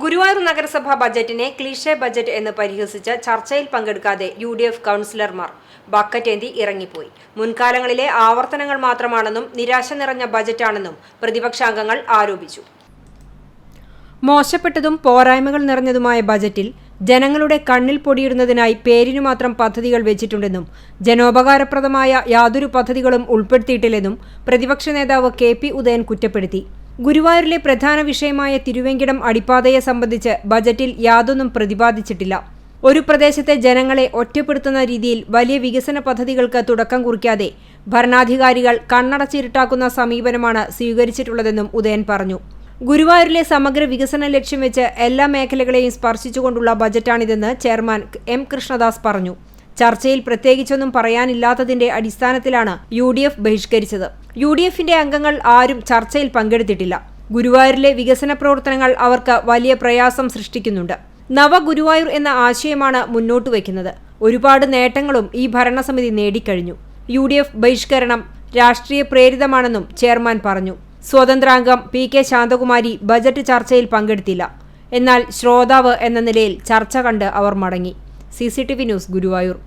ഗുരുവായൂർ നഗരസഭാ ബജറ്റിനെ cliché budget എന്ന് പരിഹസിച്ച് ചർച്ചയിൽ പങ്കെടുക്കാതെ യു ഡി എഫ് കൗൺസിലർമാർ ബക്കറ്റേന്തി ഇറങ്ങിപ്പോയി. മുൻകാലങ്ങളിലെ ആവർത്തനങ്ങൾ മാത്രമാണെന്നും നിരാശ നിറഞ്ഞ ബജറ്റാണെന്നും പ്രതിപക്ഷാംഗങ്ങൾ ആരോപിച്ചു. മോശപ്പെട്ടതും പോരായ്മകൾ നിറഞ്ഞതുമായ ബജറ്റിൽ ജനങ്ങളുടെ കണ്ണിൽ പൊടിയിടുന്നതിനായി പേരിനു മാത്രം പദ്ധതികൾ വെച്ചിട്ടുണ്ടെന്നും ജനോപകാരപ്രദമായ യാതൊരു പദ്ധതികളും ഉൾപ്പെടുത്തിയിട്ടില്ലെന്നും പ്രതിപക്ഷ നേതാവ് കെ പി ഉദയൻ കുറ്റപ്പെടുത്തി. ഗുരുവായൂരിലെ പ്രധാന വിഷയമായ തിരുവെങ്കിടം അടിപ്പാതയെ സംബന്ധിച്ച് ബജറ്റിൽ യാതൊന്നും പ്രതിപാദിച്ചിട്ടില്ല. ഒരു പ്രദേശത്തെ ജനങ്ങളെ ഒറ്റപ്പെടുത്തുന്ന രീതിയിൽ വലിയ വികസന പദ്ധതികൾക്ക് തുടക്കം കുറിക്കാതെ ഭരണാധികാരികൾ കണ്ണടച്ചിരുട്ടാക്കുന്ന സമീപനമാണ് സ്വീകരിച്ചിട്ടുള്ളതെന്നും ഉദയൻ പറഞ്ഞു. ഗുരുവായൂരിലെ സമഗ്ര വികസന ലക്ഷ്യം വെച്ച് എല്ലാ മേഖലകളെയും സ്പർശിച്ചുകൊണ്ടുള്ള ബജറ്റാണിതെന്ന് ചെയർമാൻ എം കൃഷ്ണദാസ് പറഞ്ഞു. ചർച്ചയിൽ പ്രത്യേകിച്ചൊന്നും പറയാനില്ലാത്തതിന്റെ അടിസ്ഥാനത്തിലാണ് യു ബഹിഷ്കരിച്ചത്. യു ഡി എഫിന്റെ അംഗങ്ങൾ ആരും ചർച്ചയിൽ പങ്കെടുത്തിട്ടില്ല. ഗുരുവായൂരിലെ വികസന പ്രവർത്തനങ്ങൾ അവർക്ക് വലിയ പ്രയാസം സൃഷ്ടിക്കുന്നുണ്ട്. നവഗുരുവായൂർ എന്ന ആശയമാണ് മുന്നോട്ട് വയ്ക്കുന്നത്. ഒരുപാട് നേട്ടങ്ങളും ഈ ഭരണസമിതി നേടിക്കഴിഞ്ഞു. യു ഡി എഫ് ബഹിഷ്കരണം രാഷ്ട്രീയ പ്രേരിതമാണെന്നും ചെയർമാൻ പറഞ്ഞു. സ്വതന്ത്രാംഗം പി കെ ശാന്തകുമാരി ബജറ്റ് ചർച്ചയിൽ പങ്കെടുത്തില്ല. എന്നാൽ ശ്രോതാവ് എന്ന നിലയിൽ ചർച്ച കണ്ട് അവർ മടങ്ങി. C news Guruvayur.